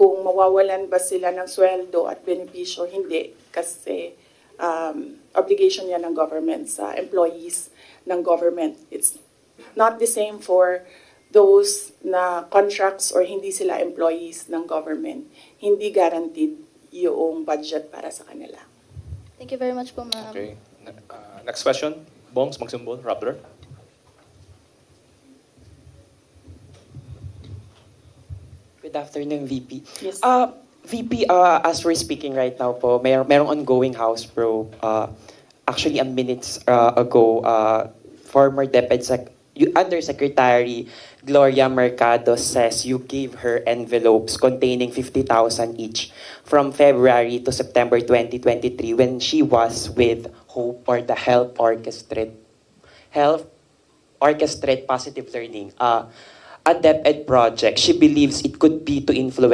kung mawawalan ba sila ng sweldo at benepisyo, hindi. Kasi um, obligation yan ng government sa employees ng government. It's not the same for those na contracts or hindi sila employees ng government. Hindi guaranteed yung budget para sa kanila. Thank you very much po, ma'am. Okay. Uh, next question. Bongs, magsimbol. Rappler. Good afternoon, VP. Yes. Uh, VP, uh, as we're speaking right now po, may merong ongoing House probe. Uh, actually, a minutes uh, ago, uh, former Deputy Sec- Undersecretary Gloria Mercado says you gave her envelopes containing 50,000 each from February to September 2023 when she was with Hope or the Health Orchestrate. Health Orchestrate Positive Learning. Uh, a DepEd project. She believes it could be to influence